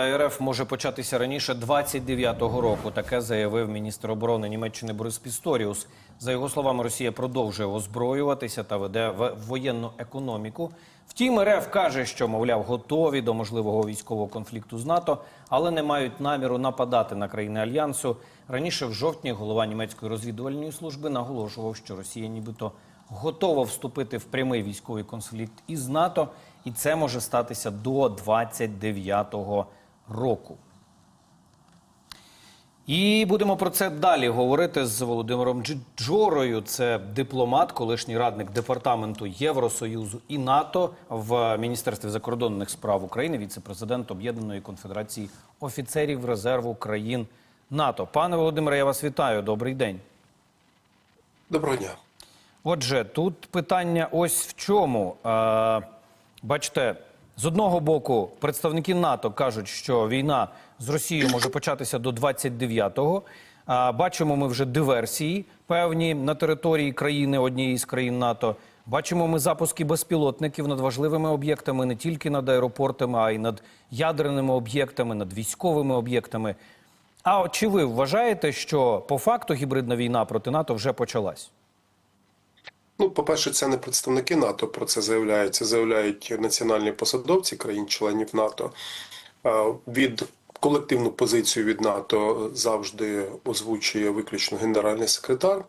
Війна РФ може початися раніше 29-го року. Таке заявив міністр оборони Німеччини Борис Пісторіус. За його словами, Росія продовжує озброюватися та веде в воєнну економіку. Втім, РФ каже, що мовляв готові до можливого військового конфлікту з НАТО, але не мають наміру нападати на країни альянсу. Раніше в жовтні голова німецької розвідувальної служби наголошував, що Росія нібито готова вступити в прямий військовий конфлікт із НАТО, і це може статися до 29-го року. І будемо про це далі говорити з Володимиром Джорою. Це дипломат, колишній радник департаменту Євросоюзу і НАТО в Міністерстві закордонних справ України, віце-президент Об'єднаної конфедерації офіцерів резерву країн НАТО. Пане Володимире, я вас вітаю. Добрий день. Доброго дня. Отже, тут питання ось в чому. Е, бачите, з одного боку, представники НАТО кажуть, що війна з Росією може початися до 29-го. Е, бачимо ми вже диверсії певні на території країни однієї з країн НАТО. Бачимо ми запуски безпілотників над важливими об'єктами не тільки над аеропортами, а й над ядерними об'єктами, над військовими об'єктами. А чи ви вважаєте, що по факту гібридна війна проти НАТО вже почалась? Ну, по-перше, це не представники НАТО про це заявляють. Це заявляють національні посадовці країн-членів НАТО. Від колективну позицію від НАТО завжди озвучує виключно генеральний секретар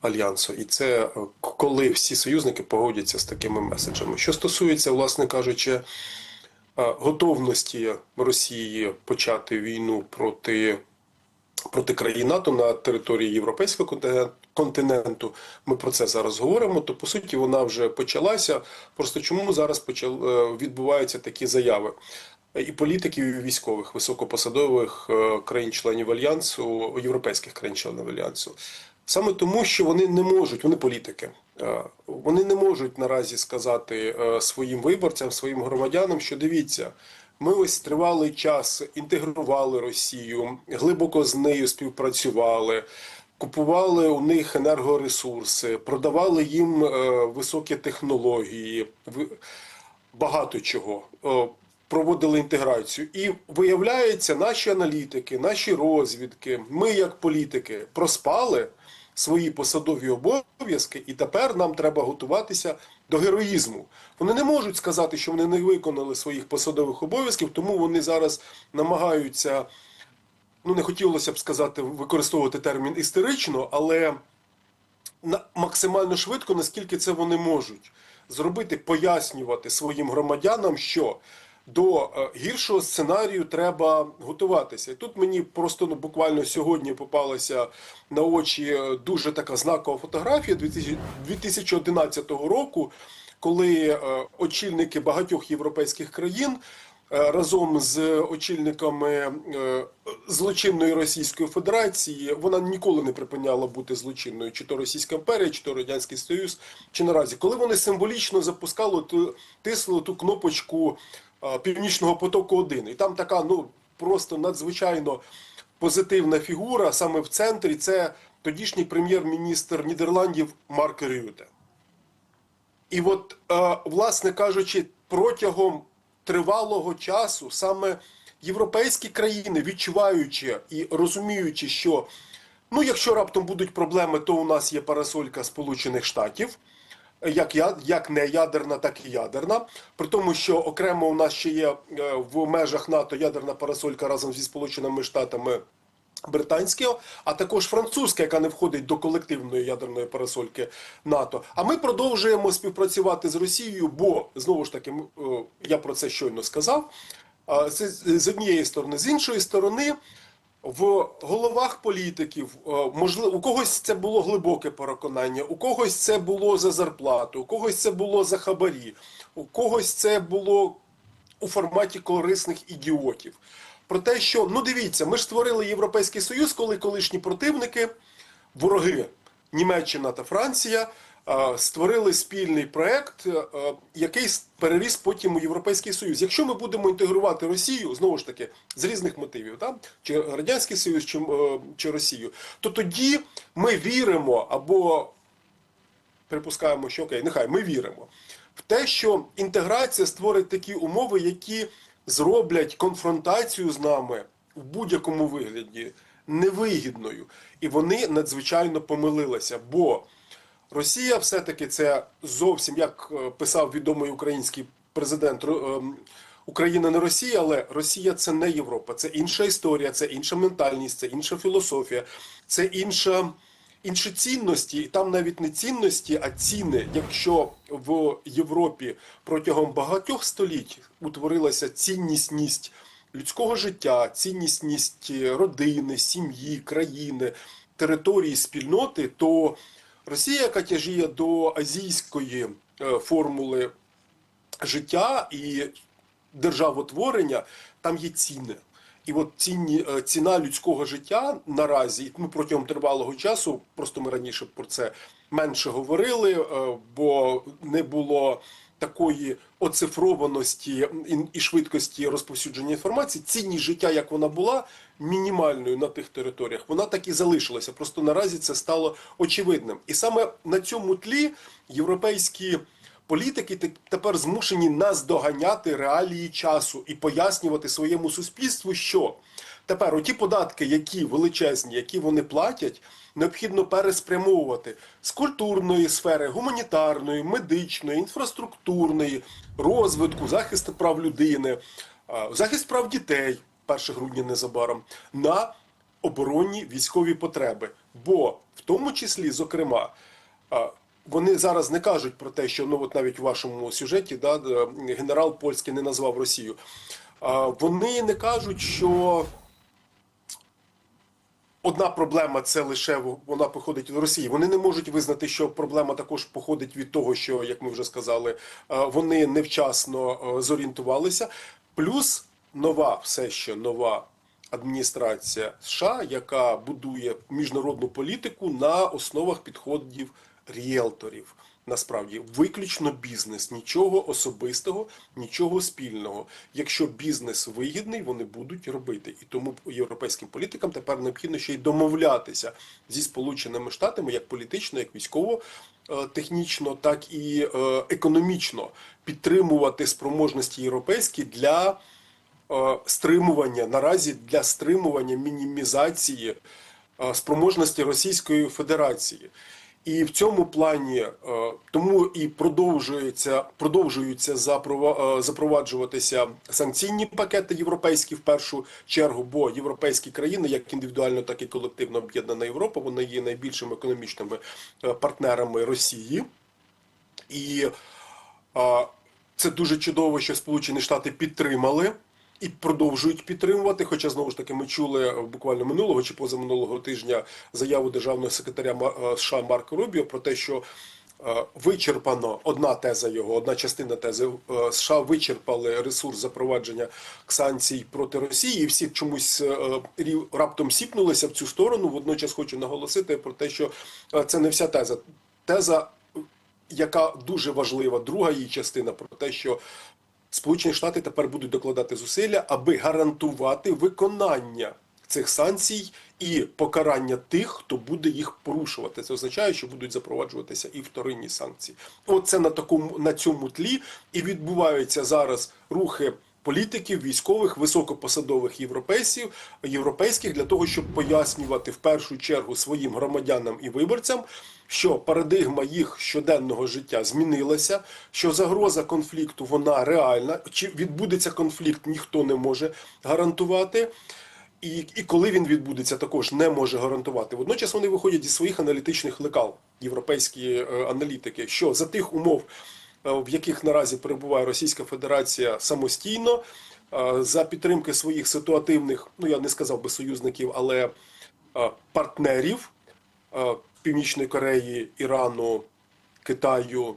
альянсу, і це е, коли всі союзники погодяться з такими меседжами. Що стосується, власне кажучи, готовності Росії почати війну проти проти країн НАТО на території європейського континен- континенту. Ми про це зараз говоримо. То по суті вона вже почалася. Просто чому зараз почал е, відбуваються такі заяви? І політиків, і військових високопосадових е, країн-членів альянсу, європейських країн-членів альянсу. Саме тому, що вони не можуть, вони політики, е, вони не можуть наразі сказати своїм виборцям, своїм громадянам, що дивіться, ми ось тривалий час інтегрували Росію, глибоко з нею співпрацювали, купували у них енергоресурси, продавали їм е, високі технології, багато чого. Е, Проводили інтеграцію, і виявляється, наші аналітики, наші розвідки, ми, як політики, проспали свої посадові обов'язки, і тепер нам треба готуватися до героїзму. Вони не можуть сказати, що вони не виконали своїх посадових обов'язків, тому вони зараз намагаються, ну не хотілося б сказати, використовувати термін істерично, але на максимально швидко, наскільки це вони можуть зробити, пояснювати своїм громадянам, що до е, гіршого сценарію треба готуватися. І тут мені просто ну, буквально сьогодні попалася на очі е, дуже така знакова фотографія 2000 2011 року, коли е, очільники багатьох європейських країн разом з очільниками е, злочинної Російської Федерації вона ніколи не припиняла бути злочинною, чи то Російська імперія, чи то Радянський Союз, чи наразі, коли вони символічно запускали ту тиснули ту кнопочку е, Північного потоку 1 і там така ну просто надзвичайно позитивна фігура саме в центрі. Це тодішній прем'єр-міністр Нідерландів Марк Рюте. І от, е, власне кажучи, протягом тривалого часу саме європейські країни, відчуваючи і розуміючи, що ну, якщо раптом будуть проблеми, то у нас є парасолька Сполучених Штатів. Як як не ядерна, так і ядерна. При тому, що окремо у нас ще є е, в межах НАТО ядерна парасолька разом зі Сполученими Штатами британського, а також французька, яка не входить до колективної ядерної парасольки НАТО. А ми продовжуємо співпрацювати з Росією, бо знову ж таки е, я про це щойно сказав. Це з однієї сторони, з іншої сторони. В головах політиків е, можливо у когось це було глибоке переконання, у когось це було за зарплату, у когось це було за хабарі, у когось це було у форматі корисних ідіотів. Про те, що ну дивіться, ми ж створили Європейський Союз, коли колишні противники, вороги Німеччина та Франція е, створили спільний проект, е, який переріс потім у Європейський Союз. Якщо ми будемо інтегрувати Росію, знову ж таки, з різних мотивів, там, чи Радянський Союз, чи, е, чи Росію, то тоді ми віримо або припускаємо, що окей, нехай ми віримо в те, що інтеграція створить такі умови, які зроблять конфронтацію з нами в будь-якому вигляді невигідною. І вони надзвичайно помилилися. Бо Росія все-таки це зовсім, як е, писав відомий український президент ем, Україна не Росія, але Росія це не Європа, це інша історія, це інша ментальність, це інша філософія, це інша. Інші цінності, і там навіть не цінності, а ціни. Якщо в Європі протягом багатьох століть утворилася ціннісність людського життя, ціннісність родини, сім'ї, країни, території, спільноти, то Росія, яка тяжіє до азійської е, формули життя і державотворення, там є ціни. І от ціні, е, ціна людського життя наразі ну, протягом тривалого часу, просто ми раніше про це менше говорили, е, бо не було такої оцифрованості і швидкості розповсюдження інформації. Цінність життя, як вона була мінімальною на тих територіях, вона так і залишилася. Просто наразі це стало очевидним. І саме на цьому тлі європейські політики те- тепер змушені наздоганяти реалії часу і пояснювати своєму суспільству, що тепер оті податки, які величезні, які вони платять, необхідно переспрямовувати з культурної сфери, гуманітарної, медичної, інфраструктурної, розвитку, захисту прав людини, захист прав дітей 1 грудня незабаром на оборонні військові потреби. Бо в тому числі, зокрема, а, вони зараз не кажуть про те, що ну от навіть у вашому сюжеті да, генерал польський не назвав Росію. А, Вони не кажуть, що одна проблема це лише вона походить від Росії. Вони не можуть визнати, що проблема також походить від того, що, як ми вже сказали, вони невчасно зорієнтувалися. Плюс нова, все ще нова адміністрація США, яка будує міжнародну політику на основах підходів ріелторів. Насправді виключно бізнес, нічого особистого, нічого спільного. Якщо бізнес вигідний, вони будуть робити. І тому європейським політикам тепер необхідно ще й домовлятися зі Сполученими Штатами як політично, як військово, е, технічно, так і е, економічно підтримувати спроможності європейські для е, стримування наразі для стримування мінімізації спроможності Російської Федерації. І в цьому плані е, тому і продовжується продовжуються е, запроваджуватися санкційні пакети європейські в першу чергу, бо європейські країни, як індивідуально, так і колективно об'єднана Європа, вони є найбільшими економічними е, партнерами Росії. І це дуже чудово, що Сполучені Штати підтримали і продовжують підтримувати. Хоча знову ж таки ми чули буквально минулого чи позаминулого тижня заяву державного секретаря е, США Марка Рубіо про те, що е, вичерпано одна теза його, одна частина тези е, США вичерпали ресурс запровадження санкцій проти Росії, і всі чомусь раптом сіпнулися в цю сторону. Водночас хочу наголосити про те, що це не вся теза. Теза яка дуже важлива, друга її частина про те, що Сполучені Штати тепер будуть докладати зусилля, аби гарантувати виконання цих санкцій і покарання тих, хто буде їх порушувати. Це означає, що будуть запроваджуватися і вторинні санкції. Оце на такому на цьому тлі і відбуваються зараз рухи. Політиків, військових, високопосадових європейців, європейських для того, щоб пояснювати в першу чергу своїм громадянам і виборцям, що парадигма їх щоденного життя змінилася, що загроза конфлікту вона реальна. Чи відбудеться конфлікт, ніхто не може гарантувати. І, і коли він відбудеться, також не може гарантувати. Водночас вони виходять зі своїх аналітичних лекал, європейські е, аналітики, що за тих умов, в яких наразі перебуває Російська Федерація самостійно, е, за підтримки своїх ситуативних, ну я не сказав би союзників, але е, партнерів е, Північної Кореї, Ірану, Китаю,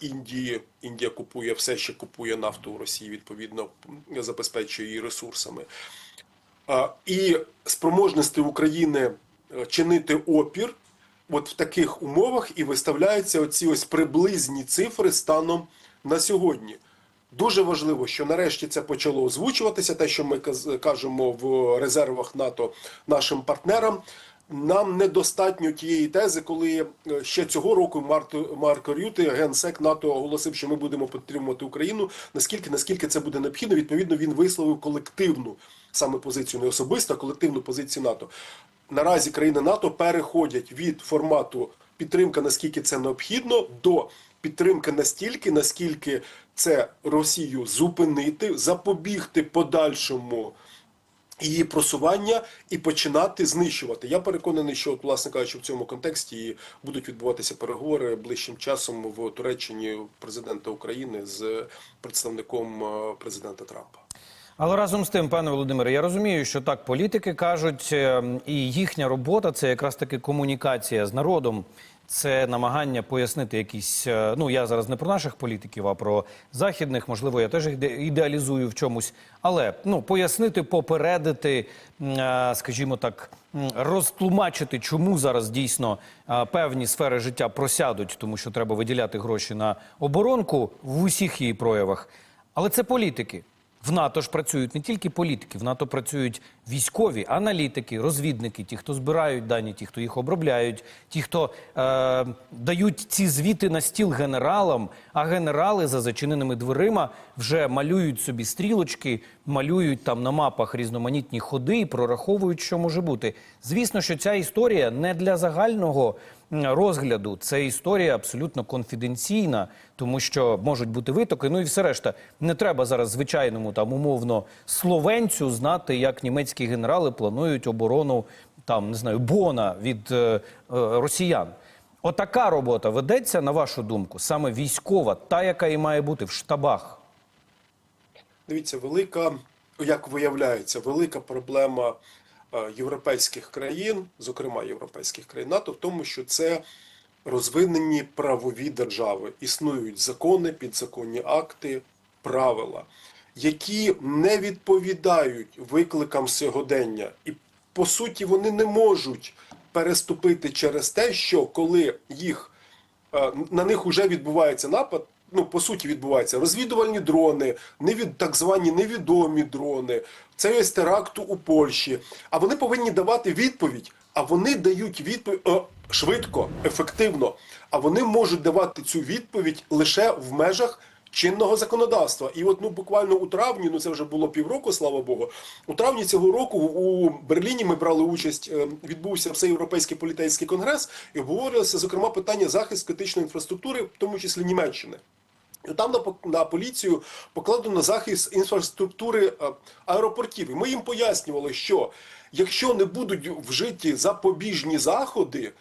Індії. Індія купує все ще купує нафту у Росії, відповідно забезпечує її ресурсами. І спроможності України е, чинити опір от в таких умовах і виставляються оці ось приблизні цифри станом на сьогодні. Дуже важливо, що нарешті це почало озвучуватися, те, що ми кажемо в резервах НАТО нашим партнерам. нам недостатньо тієї тези, коли е, ще цього року Марто, Марко Рюти, генсек НАТО, оголосив, що ми будемо підтримувати Україну. Наскільки наскільки це буде необхідно? Відповідно, він висловив колективну саме позицію, не особисто, а колективну позицію НАТО. Наразі країни НАТО переходять від формату підтримка, наскільки це необхідно, до підтримки настільки, наскільки це Росію зупинити, запобігти подальшому її просування і починати знищувати. Я переконаний, що, от, власне кажучи, в цьому контексті будуть відбуватися переговори ближчим часом в Туреччині президента України з представником е, президента Трампа. Але разом з тим, пане Володимире, я розумію, що так політики кажуть, е, і їхня робота це якраз таки комунікація з народом. Це намагання пояснити якісь. е, Ну я зараз не про наших політиків, а про західних. Можливо, я теж іде- ідеалізую в чомусь. Але ну пояснити, попередити, е, скажімо так, розтлумачити, чому зараз дійсно певні сфери життя просядуть, тому що треба виділяти гроші на оборонку в усіх її проявах. Але це політики. В НАТО ж працюють не тільки політики, в НАТО працюють військові, аналітики, розвідники, ті, хто збирають дані, ті, хто їх обробляють, ті, хто е, дають ці звіти на стіл генералам. А генерали за зачиненими дверима вже малюють собі стрілочки, малюють там на мапах різноманітні ходи і прораховують, що може бути. Звісно, що ця історія не для загального розгляду. Це історія абсолютно конфіденційна, тому що можуть бути витоки. Ну і все решта. Не треба зараз звичайному там умовно словенцю знати, як німецькі генерали планують оборону там не знаю Бона від е, е, росіян. Отака робота ведеться, на вашу думку, саме військова, та, яка і має бути в штабах. Дивіться, велика, як виявляється, велика проблема європейських країн, зокрема європейських країн НАТО, в тому, що це розвинені правові держави. Існують закони, підзаконні акти, правила, які не відповідають викликам сьогодення, і по суті вони не можуть переступити через те, що коли їх е, на них вже відбувається напад. Ну, по суті, відбуваються розвідувальні дрони, невід, так звані невідомі дрони. Це ось теракту у Польщі. А вони повинні давати відповідь. А вони дають відповідь е, швидко, ефективно. А вони можуть давати цю відповідь лише в межах чинного законодавства. І от ну буквально у травні, ну це вже було півроку, слава Богу. У травні цього року у Берліні ми брали участь. е, Відбувся всеєвропейський поліцейський конгрес і обговорювалося зокрема питання захисту критичної інфраструктури, в тому числі Німеччини. Там на, на поліцію покладено захист інфраструктури е, аеропортів. І ми їм пояснювали, що якщо не будуть вжиті запобіжні заходи,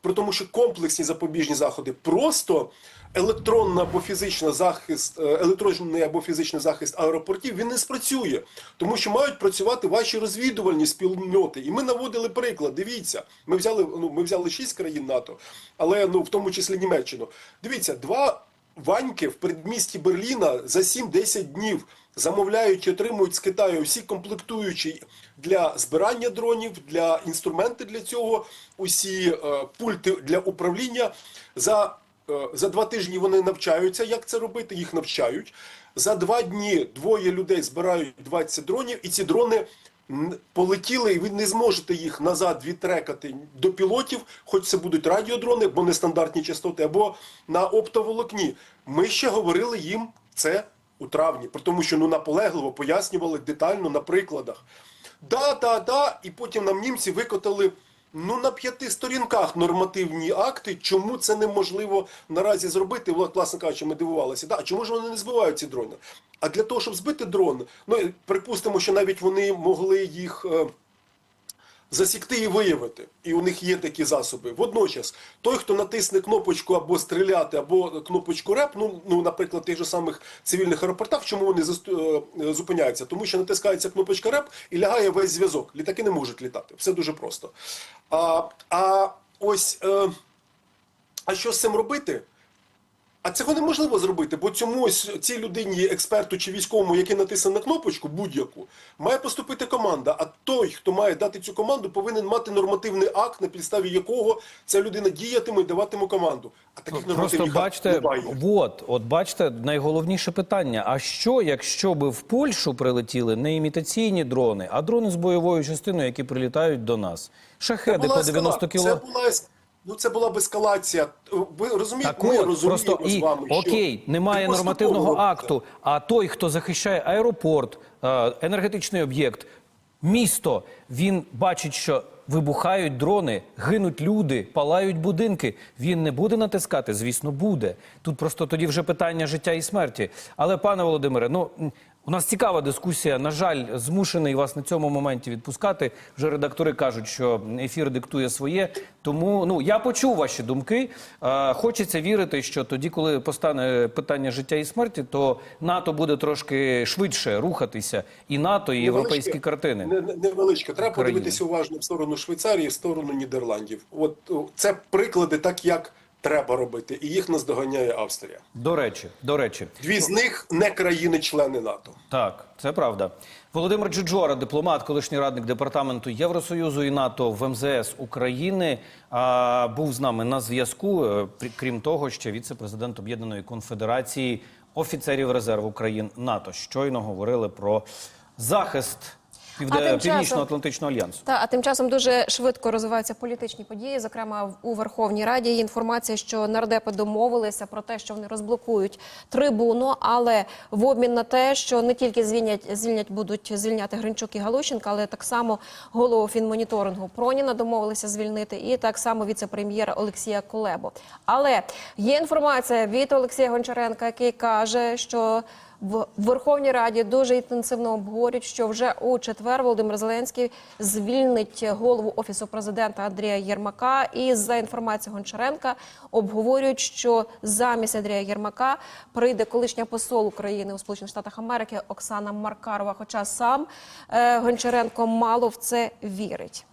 при тому, що комплексні запобіжні заходи, просто електронний або фізичний захист, е, електронний або фізичний захист аеропортів, він не спрацює, тому що мають працювати ваші розвідувальні спільноти. І ми наводили приклад. Дивіться, ми взяли ну ми взяли шість країн НАТО, але ну в тому числі Німеччину. Дивіться, два. Ваньки в передмісті Берліна за 7-10 днів замовляють і отримують з Китаю всі комплектуючі для збирання дронів, для інструменти для цього, усі е, пульти для управління. За, е, за два тижні вони навчаються, як це робити, їх навчають. За два дні двоє людей збирають 20 дронів, і ці дрони полетіли, і ви не зможете їх назад відтрекати до пілотів, хоч це будуть радіодрони, бо нестандартні частоти, або на оптоволокні. Ми ще говорили їм це у травні, про тому, що ну наполегливо пояснювали детально на прикладах. Да, да, да, і потім нам німці викотали. Ну, на п'яти сторінках нормативні акти, чому це неможливо наразі зробити? Вла- Власне кажучи, ми дивувалися. Да, чому ж вони не збивають ці дрони? А для того, щоб збити дрон, ну припустимо, що навіть вони могли їх е, засікти і виявити. І у них є такі засоби. Водночас, той, хто натисне кнопочку або стріляти, або кнопочку реп, ну, ну наприклад, тих же самих цивільних аеропортах, чому вони е, зупиняються? Тому що натискається кнопочка реп і лягає весь зв'язок. Літаки не можуть літати. Все дуже просто. А, а ось. Е, а що з цим робити? А цього неможливо зробити, бо цьому цій людині, експерту чи військовому, який натисне на кнопочку будь-яку, має поступити команда. А той, хто має дати цю команду, повинен мати нормативний акт, на підставі якого ця людина діятиме і даватиме команду. А таких Просто нормативних бачите, немає. от, от бачите, найголовніше питання: а що, якщо би в Польщу прилетіли не імітаційні дрони, а дрони з бойовою частиною, які прилітають до нас? Шахеди по 90 ескала- кіло. Це була ну це була б ескалація. Ви розумієте, Так ми от, розуміємо просто з і вами, що окей, немає нормативного акту. А той, хто захищає аеропорт, е, енергетичний об'єкт, місто, він бачить, що вибухають дрони, гинуть люди, палають будинки. Він не буде натискати? Звісно, буде. Тут просто тоді вже питання життя і смерті. Але, пане Володимире, ну. У нас цікава дискусія. На жаль, змушений вас на цьому моменті відпускати. Вже редактори кажуть, що ефір диктує своє. Тому ну я почув ваші думки. Е, хочеться вірити, що тоді, коли постане питання життя і смерті, то НАТО буде трошки швидше рухатися, і НАТО, і європейські картини. Не- не- Невеличко. Треба України. подивитися уважно в сторону Швейцарії, в сторону Нідерландів. От це приклади, так як треба робити, і їх наздоганяє Австрія. До речі, до речі, Дві з них не країни-члени НАТО. Так, це правда. Володимир Джуджора, дипломат, колишній радник департаменту Євросоюзу і НАТО в МЗС України, а, був з нами на зв'язку. Е, Крім того, ще віце-президент Об'єднаної конфедерації офіцерів резерву країн НАТО. Щойно говорили про захист Півде... Північно-Атлантичного альянсу. Та а тим часом дуже швидко розвиваються політичні події. Зокрема, у Верховній Раді є інформація, що нардепи домовилися про те, що вони розблокують трибуну, але в обмін на те, що не тільки звільнять, звільнять будуть звільняти Гринчук і Галущенка, але так само голову фінмоніторингу Проніна домовилися звільнити, і так само віце-прем'єра Олексія Кулебо. Але є інформація від Олексія Гончаренка, який каже, що в Верховній Раді дуже інтенсивно обговорюють, що вже у четвер Володимир Зеленський звільнить голову офісу президента Андрія Єрмака. І за інформацією Гончаренка обговорюють, що замість Андрія Єрмака прийде колишня посол України у Сполучених Штатах Америки Оксана Маркарова. Хоча сам е, Гончаренко мало в це вірить.